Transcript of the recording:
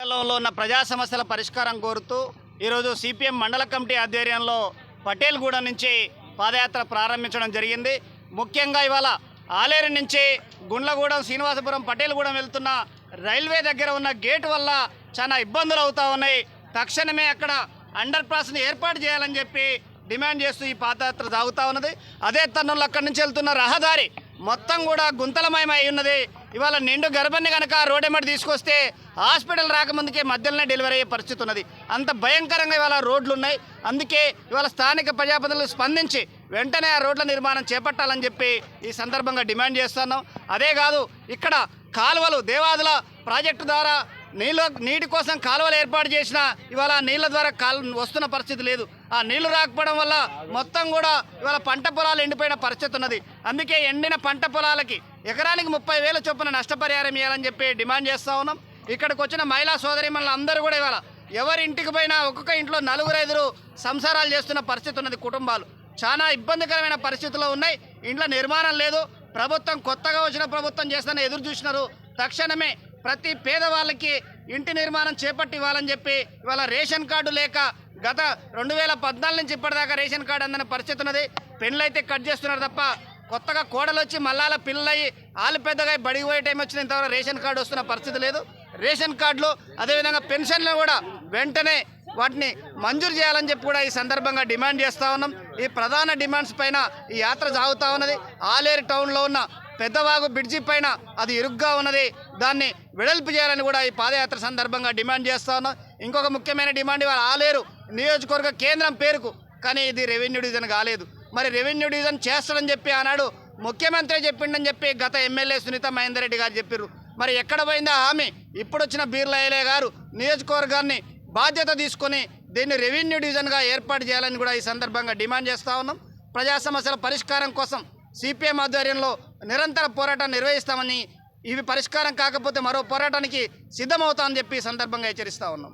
మండలంలో ఉన్న ప్రజా సమస్యల పరిష్కారం కోరుతూ ఈరోజు సిపిఎం మండల కమిటీ ఆధ్వర్యంలో పటేల్గూడ నుంచి పాదయాత్ర ప్రారంభించడం జరిగింది. ముఖ్యంగా ఇవాళ ఆలేరు నుంచి గుండ్లగూడెం శ్రీనివాసపురం పటేల్గూడెం వెళ్తున్న రైల్వే దగ్గర ఉన్న గేటు వల్ల చాలా ఇబ్బందులు అవుతా ఉన్నాయి. తక్షణమే అక్కడ అండర్ పాస్ని ఏర్పాటు చేయాలని చెప్పి డిమాండ్ చేస్తూ ఈ పాదయాత్ర సాగుతూ ఉన్నది. అదే తన్నులు అక్కడి నుంచి వెళ్తున్న రహదారి మొత్తం కూడా గుంతలమయమై ఉన్నది. ఇవాళ నిండు గర్భాన్ని కనుక రోడ్డెమ్మటి తీసుకొస్తే హాస్పిటల్ రాకముందుకే మధ్యలోనే డెలివరీ అయ్యే పరిస్థితి ఉన్నది. అంత భయంకరంగా ఇవాళ రోడ్లు ఉన్నాయి అందుకే ఇవాళ స్థానిక ప్రజాప్రతినిధులు స్పందించి వెంటనే ఆ రోడ్ల నిర్మాణం చేపట్టాలని చెప్పి ఈ సందర్భంగా డిమాండ్ చేస్తున్నాం. అదే కాదు ఇక్కడ కాలువలు దేవాదుల ప్రాజెక్టు ద్వారా నీళ్ళ నీటి కోసం కాలువలు ఏర్పాటు చేసిన ఇవాళ నీళ్ళ ద్వారా కాలు వస్తున్న పరిస్థితి లేదు. ఆ నీళ్ళు రాకపోవడం వల్ల మొత్తం కూడా ఇవాళ పంట పొలాలు ఎండిపోయిన పరిస్థితి ఉన్నది. అందుకే ఎండిన పంట పొలాలకి ఎకరానికి ముప్పై వేల చొప్పున నష్టపరిహారం ఇవ్వాలని చెప్పి డిమాండ్ చేస్తూ ఉన్నాం. ఇక్కడికి వచ్చిన మహిళా సోదరిమణులు అందరూ కూడా ఇవాళ ఎవరి ఇంటికి పోయినా ఒక్కొక్క ఇంట్లో నలుగురు ఐదురు సంసారాలు చేస్తున్న పరిస్థితి ఉన్నది కుటుంబాలు. చాలా ఇబ్బందికరమైన పరిస్థితుల్లో ఉన్నాయి. ఇంట్లో నిర్మాణం లేదు. ప్రభుత్వం కొత్తగా వచ్చిన ప్రభుత్వం చేస్తున్న ఎదురు చూసినారు. తక్షణమే ప్రతి పేదవాళ్ళకి ఇంటి నిర్మాణం చేపట్టి ఇవ్వాలని చెప్పి ఇవాళ రేషన్ కార్డు లేక గత రెండు వేల పద్నాలుగు నుంచి ఇప్పటిదాకా రేషన్ కార్డు అందిన పరిస్థితి ఉన్నది. పెళ్ళైతే కట్ చేస్తున్నారు తప్ప కొత్తగా కోడలు వచ్చి మళ్ళాల పిల్లలయ్యి ఆలు పెద్దగా బడికి పోయే టైం వచ్చిన ఇంతవరకు రేషన్ కార్డు వస్తున్న పరిస్థితి లేదు. రేషన్ కార్డులు అదేవిధంగా పెన్షన్లు కూడా వెంటనే వాటిని మంజూరు చేయాలని చెప్పి కూడా ఈ సందర్భంగా డిమాండ్ చేస్తూ ఉన్నాం. ఈ ప్రధాన డిమాండ్స్ పైన ఈ యాత్ర సాగుతూ ఉన్నది. ఆలేరు టౌన్లో ఉన్న పెద్దవాగు బ్రిడ్జి పైన అది ఇరుగ్గా ఉన్నది. దాన్ని వెడల్పు చేయాలని కూడా ఈ పాదయాత్ర సందర్భంగా డిమాండ్ చేస్తా ఉన్నాం ఇంకొక ముఖ్యమైన డిమాండ్ ఇవాళ ఆలేరు నియోజకవర్గ కేంద్రం పేరుకు. కానీ ఇది రెవెన్యూ డివిజన్ కాలేదు. మరి రెవెన్యూ డివిజన్ చేస్తాడని చెప్పి ఆనాడు ముఖ్యమంత్రి చెప్పిండని చెప్పి గత ఎమ్మెల్యే సునీత మహేందర్ రెడ్డి గారు చెప్పారు మరి ఎక్కడ పోయిందా హామీ? ఇప్పుడు వచ్చిన బీర్లయ్యలే గారు నియోజకవర్గాన్ని బాధ్యత తీసుకొని దీన్ని రెవెన్యూ డివిజన్గా ఏర్పాటు చేయాలని కూడా ఈ సందర్భంగా డిమాండ్ చేస్తా ఉన్నాం. ప్రజా సమస్యల పరిష్కారం కోసం సిపిఎం ఆధ్వర్యంలో నిరంతర పోరాటం నిర్వహిస్తామని ఇవి పరిష్కారం కాకపోతే మరో పోరాటానికి సిద్ధమవుతామని చెప్పి సందర్భంగా హెచ్చరిస్తా ఉన్నాం.